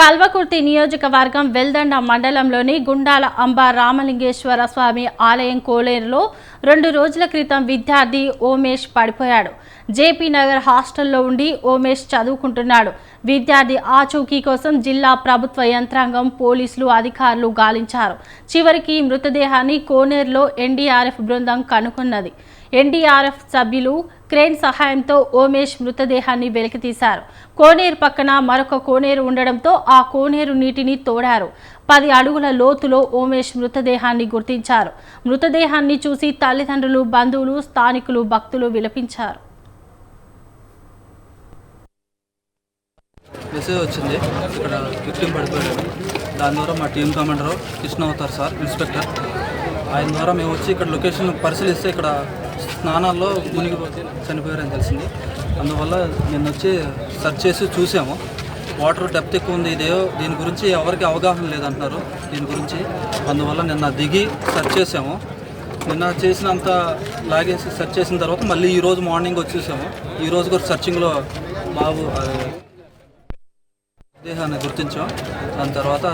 కల్వకుర్తి నియోజకవర్గం వెల్దండ మండలంలోని గుండాల అంబ రామలింగేశ్వర స్వామి ఆలయం కోలేరులో రెండు రోజుల క్రితం విద్యార్థి ఓమేష్ పడిపోయాడు. జేపీ నగర్ హాస్టల్లో ఉండి ఓమేష్ చదువుకుంటున్నాడు. విద్యార్థి ఆచూకీ కోసం జిల్లా ప్రభుత్వ యంత్రాంగం పోలీసులు అధికారులు గాలించారు. చివరికి మృతదేహాన్ని కోనేరులో ఎన్డీఆర్ఎఫ్ బృందం కనుగొన్నది. ఎన్డీఆర్ఎఫ్ సభ్యులు క్రేన్ సహాయంతో ఓమేష్ మృతదేహాన్ని వెలికితీశారు. కోనేరు పక్కన మరొక కోనేరు ఉండడంతో ఆ కోనేరు నీటిని తోడారు. పది అడుగుల లోతులో ఓమేష్ మృతదేహాన్ని గుర్తించారు. మృతదేహాన్ని చూసి తల్లిదండ్రులు బంధువులు స్థానికులు భక్తులు విలపించారు. మెసేజ్ వచ్చింది. ఇక్కడ విక్టిమ్ పడిపోయాడు. దాని ద్వారా మా టీం కమాండర్ కృష్ణ అవుతారు సార్ ఇన్స్పెక్టర్. ఆయన ద్వారా మేము వచ్చి ఇక్కడ లొకేషన్ పరిశీలిస్తే ఇక్కడ స్నానాల్లో మునిగిపోతే చనిపోయారని తెలిసింది. అందువల్ల నిన్న వచ్చి సెర్చ్ చేసి చూసాము. వాటర్ డెప్త్ ఎక్కువ ఉంది ఇదే. దీని గురించి ఎవరికి అవగాహన లేదంటున్నారు దీని గురించి. అందువల్ల నిన్న దిగి సెర్చ్ చేసాము. నిన్న చేసినంత లాగేసి సెర్చ్ చేసిన తర్వాత మళ్ళీ ఈరోజు మార్నింగ్ వచ్చేసాము. ఈ రోజు కూడా సెర్చింగ్లో బాబు దేహాన్ని గుర్తించాం. దాని తర్వాత